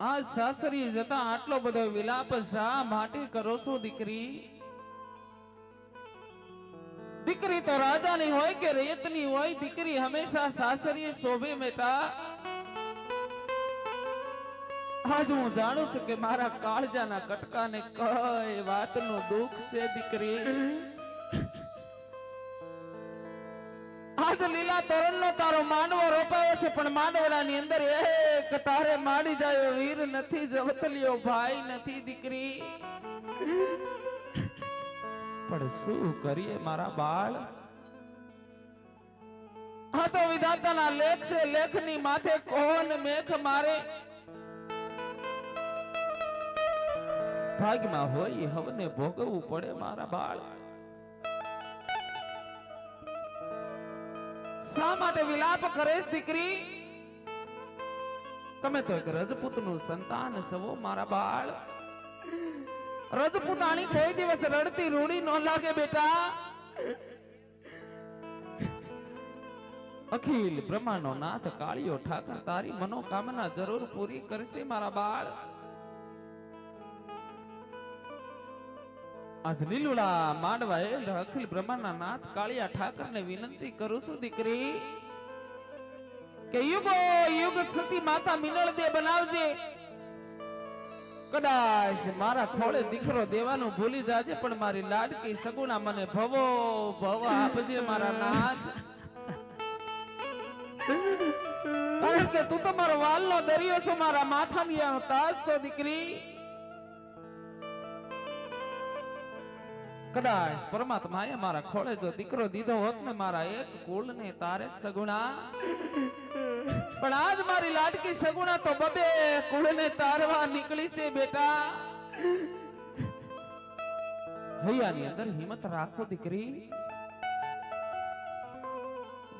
આ સાસરી જતા આટલો બધો વિલાપ શા માટે કરો છો, દીકરી? દીકરી તો રાજાની હોય કે રેતની હોય, દીકરી હંમેશા સાસરીએ શોભે મેટા આજ હું જાણું છું કે મારા કાળજાના કટકાને કઈ વાતનું દુઃખ છે, દીકરી? આજ લીલા તોરણનો તારો માંડવો રોપાયો છે, પણ માંડવડાની અંદર એક તારે માડી જાય વીર નથી, જવતલિયો ભાઈ નથી દીકરી. પણ શું કરીએ મારા બાળ? હા તો વિધાતાના લેખ છે લેખની માથે કોણ મેખ મારે? ભાગમાં હોય હવને ભોગવવું પડે મારા બાળ. શા માટે વિલાપ કરે દીકરી? તમે તો એક રજપૂતનું સંતાન સવો મારા બાળ. રજપૂતાણી કોઈ દિવસ રડતી રૂડી ન લાગે, બેટા. અખિલ બ્રહ્માનો નાથ કાળિયો ઠાકર તારી મનોકામના જરૂર પૂરી કરશે, મારા બાળ. આજ લીલુડા માંડવા અખિલ બ્રહ્માના નાથ કાળિયા ઠાકરને વિનંતી કરું છું, દીકરી, કે યુગો યુગ સતી માતા મિનળ દે બનાવજે. કદાચ મારા ખોળે દીકરો દેવાનું ભૂલી જાજે, પણ મારી લાડકી સગુણા મને ભવો, ભવ આપજે મારા નાથ. કારણ કે તું તો મારો વાલનો દરિયો છો, મારા માથાની તાજ છો, દીકરી. કદાચ પરમાત્માએ મારા ખોળે જો દીકરો દીધો હોત ને મારા એક કુળને તારે સગુણા. પણ આજ મારી લાડકી સગુણા તો બબે કુળને તારવા નીકળી છે બેટા. હૈયાની અંદર હિંમત રાખો દીકરી.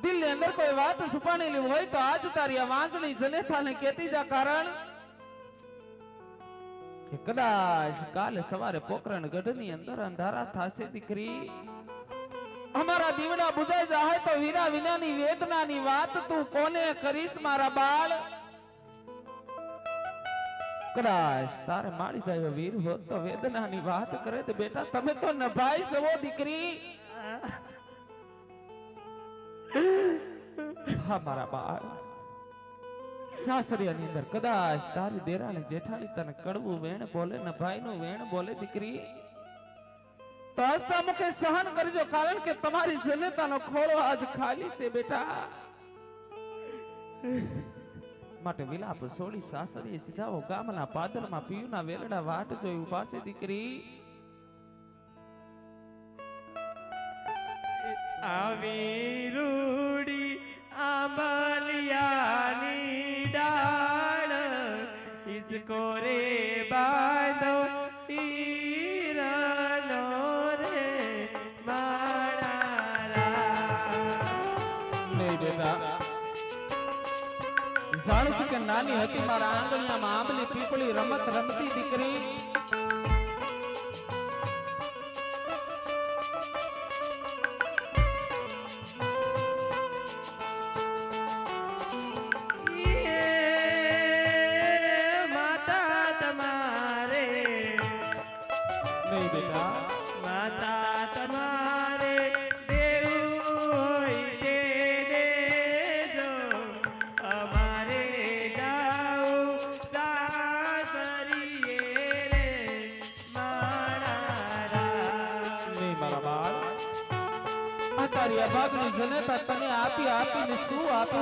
દિલની અંદર કોઈ વાત છુપાણેલી હોય તો આજ તારી આ વાંચણી જનેથાને કેતી જા કારણ કે કદાચ કાલે સવારે પોકરણ ગઢની અંદર અંધારા થાશે દીકરી. અમારા દીવડા બુજાઈ જાય તો વીરા વિનાની વેદનાની વાત તું કોને કરીશ મારા બાળ? કદાચ તારે મારી જાય વીર તો તો વેદનાની વાત કરે તો બેટા તમે તો નભાઈ સવો દીકરી. હા, મારા બાળ. સાસરિયાની અંદર કદાચ તારી દેરાણી જેઠાણી તને કડવું વેણ બોલે ને ભાઈનું વેણ બોલે દીકરી. તો હસતા મુખે સહન કરજો, કારણ કે તમારી જનતાનો ખોળો આજ ખાલી છે બેટા. માટે વિલાપ છોડી સાસરીએ સીધાઓ ગામના પાદરમાં પીયુના વેલડા વાટ જોઈ ઊભા છે દીકરી. આવી રૂડી આંબલિયાની ઇસકો বাদো બાંધો রে মারারা. નહીં બેટા છું કે નાની હતી મારા આંગણિયામાં આંબલી પીપળી રમત રમતી દીકરી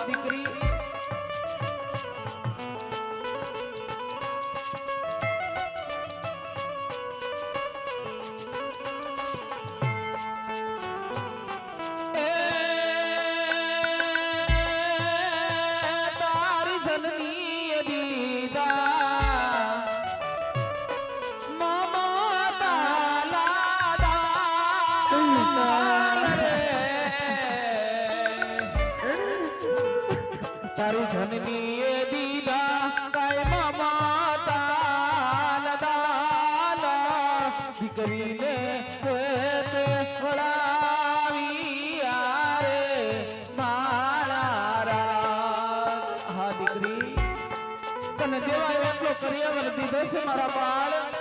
દીકરી મારા રામ. હા દીકરી તને દેવાય એટલો આટલો કરિયાવર દીધો છે મારા બાળ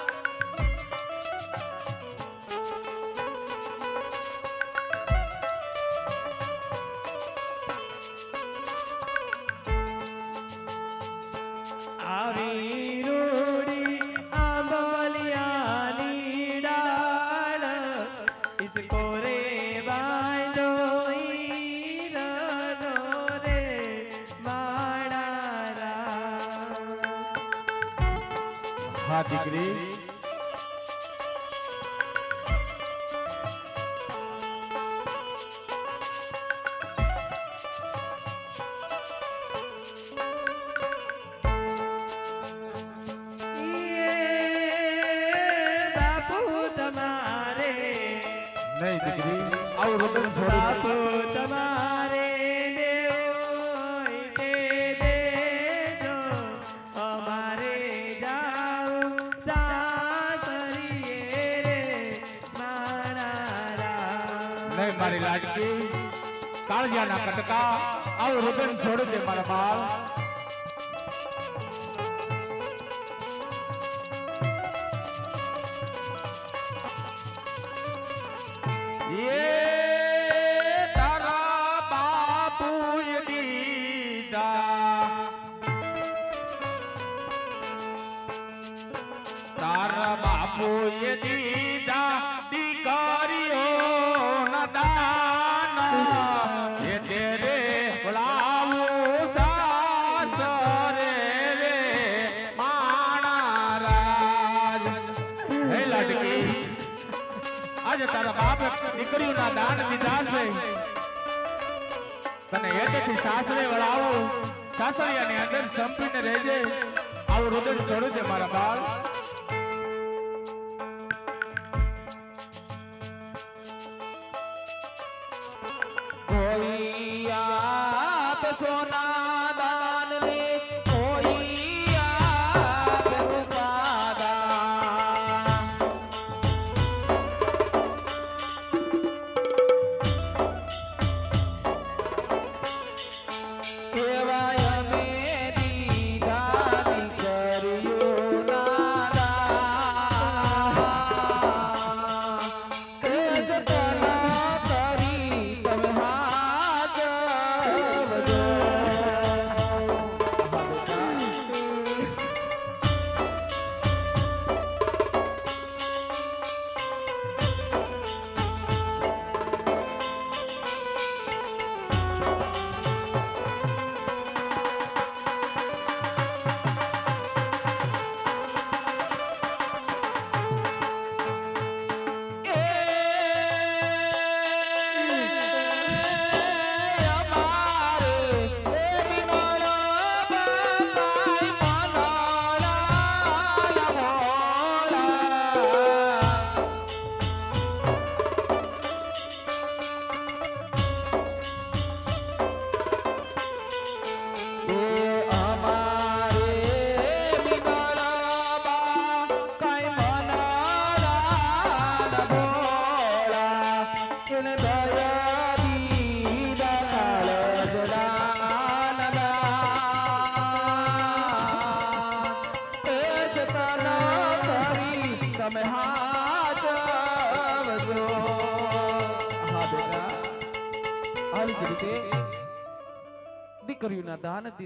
નહીં દીકરી આવું રુદન બાપુ છોડી તમારે દેવોય તે દેજો અમારે જાઉં સાસરીએ રે મારા નહીં મારી લાડકી કાળજાના કટકા આવું રુદન છોડી દે મારા બાળ દીકરીઓના દાન દીધા છે. તને એટેથી સાસરે વળાવો સાસરિયાની અંદર સંપીને રહેજે. આવું રુદન છોડી છે મારા બાળ. કોઈ આપ સોના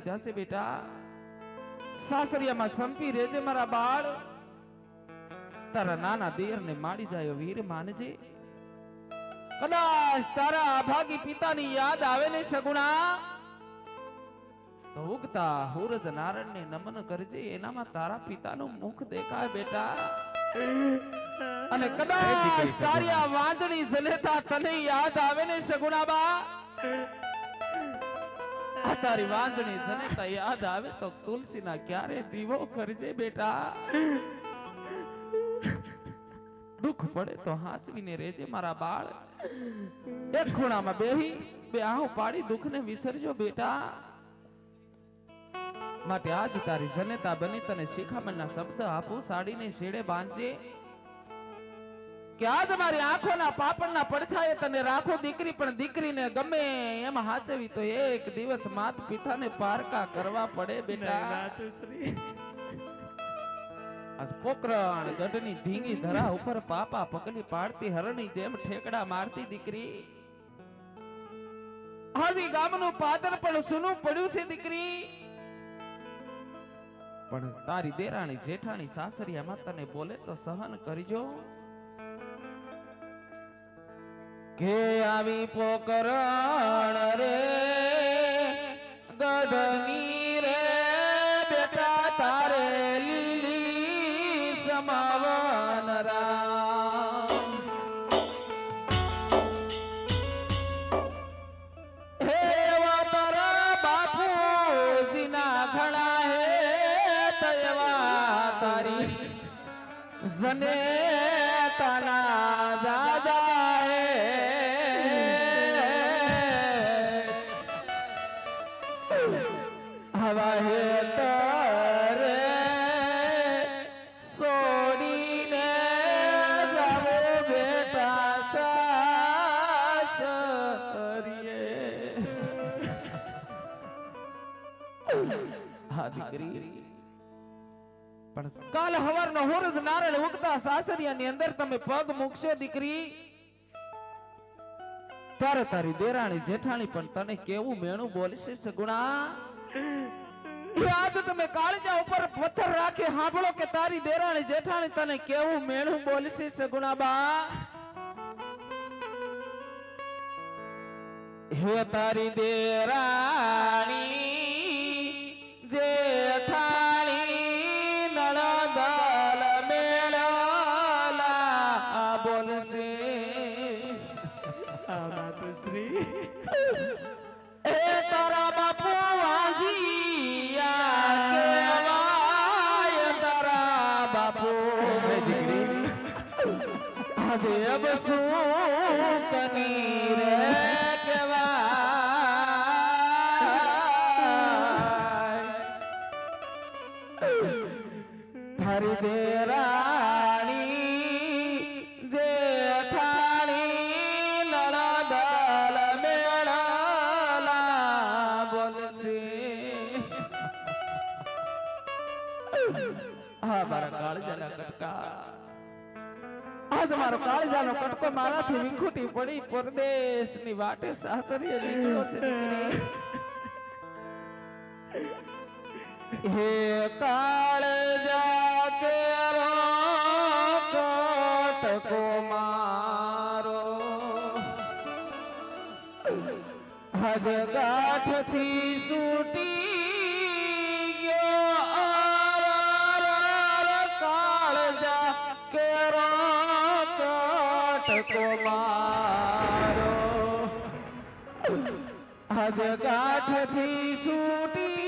દીધા છે બેટા? સાસરિયામાં સંપી રેજે મારા બાળ. તારા નાના દેરને માડી જાય વીર માનજે. કદાચ તારા અભાગી પિતાની યાદ આવે ને સગુણા તો ઉગતા હુરજ નારણ ને નમન કરજે, એનામાં તારા પિતાનું મુખ દેખાય બેટા. અને કદાચ તારી આ વાંજણી જલેતા તને યાદ આવે ને સગુણાબા આ તારી વાંજણી જનેતા યાદ આવે તો તુલસીના ક્યારે દીવો કરજે બેટા? દુઃખ પડે તો હાચવીને રેજે મારા બાળ. એક ખૂણામાં બેહી, બે આહો પાડી દુઃખને વિસરજો બેટા. માટે આજ તારી જનેતા બની તને શિખામણના શબ્દ આપું, સાડીને શેડે બાંધજે. કે આજ મારી આંખોના પાપણના પડછાએ તને રાખો દીકરી પણ દીકરીને ગમે એમ હાચવી તો એક દિવસ માત પિતાને પારકા કરવા પડે બેટા. પોકરણ ગઢની ધીંગી ધરા ઉપર પાપા પગલી પાડતી હરણી જેમ ઠેકડા મારતી દીકરી. હાજી ગામનું પાદર પણ સુનું પડ્યું છે દીકરી. પણ તારી દેરાણી જેઠાણી સાસરિયામાં તને બોલે તો સહન કરજો. કે આવી પોકરણ રે, ગઢની રે, બેટા તારે લીલી સમાવન રામ. હે બાપુજીના ઘણા હે તયવા તારી જને હા, દીકરી. પણ કાલ હવારનો હુરદ નારળ ઉગતા સાસરિયાની અંદર તમે પગ મૂકશો, દીકરી. ત્યારે તારી દેરાણી જેઠાણી પણ તને કેવું મેણું બોલશે, સગુણા? આજ તમે કાળજા ઉપર પથ્થર રાખી સાંભળો કે તારી દેરાણી જેઠાણી તને કેવું મેણું બોલશે, સગુણા બા? હે તારી દેરાણી આ માતુશ્રી એ તારા બાપુ તારા બાપુ. આજે અબ શું કની રે આજ મારો કાળજાનો કટકો મારાથી વિખૂટી પડી. પરદેશની વાટે સાસરીએ નીકળ્યો છે હે કાળજા તેરો કટકો મારો. હજ ગાંઠથી છૂટી ગાંઠથી છૂટી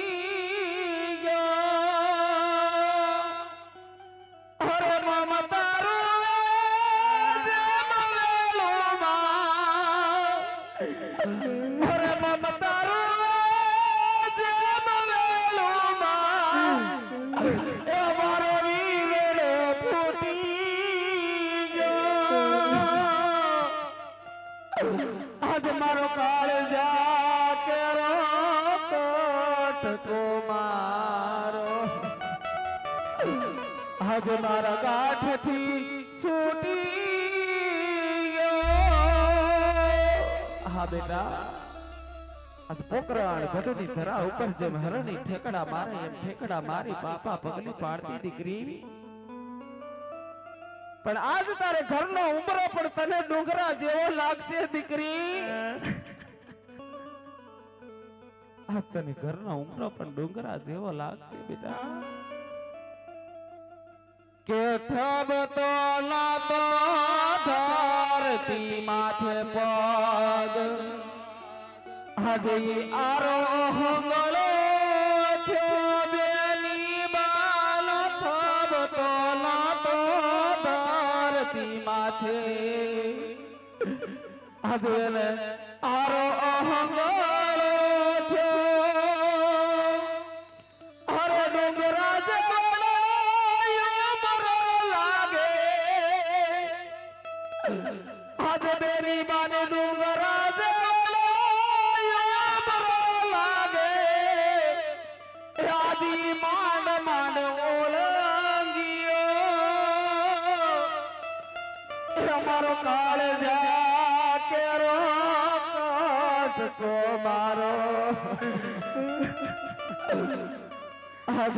ગયો. પોકરાણ ગઢની ધરા ઉપર જેમ પણ આજ ડુંગરા જેવો લાગશે, દીકરી. આ તને બેટા. કે માથે પગ. હજી આરો હંગળો થયો બેની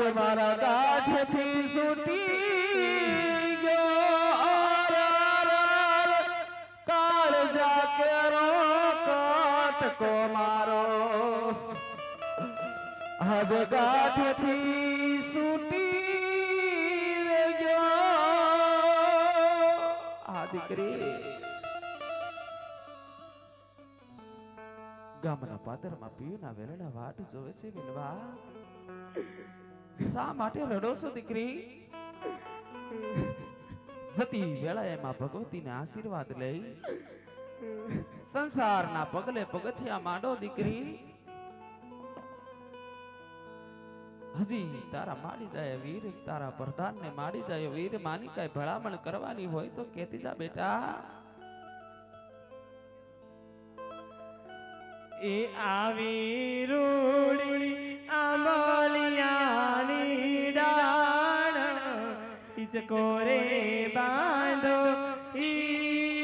આજે મારા ગાંઠથી છૂટી ગયો. કાળ જા કેરો કાટકો મારો. હવે ગાંઠથી છૂટી ગયો. આ દીકરી ગામના પાદરમાં પીયુના વાટ જોવે છે વિનવા. શા માટે રડો છો, દીકરી? જતી વેળાએ માં ભગવતીને આશીર્વાદ લઈ સંસારના પગલે પગથિયા માંડો, દીકરી. હજી તારા માડી જાય વીર, તારા પ્રધાન ને માડી જાય વીર, માની કઈ ભલામણ કરવાની હોય તો કેતી જા, બેટા. એ આવી રૂડી આંબલિયાની मुझको रे बांधो ई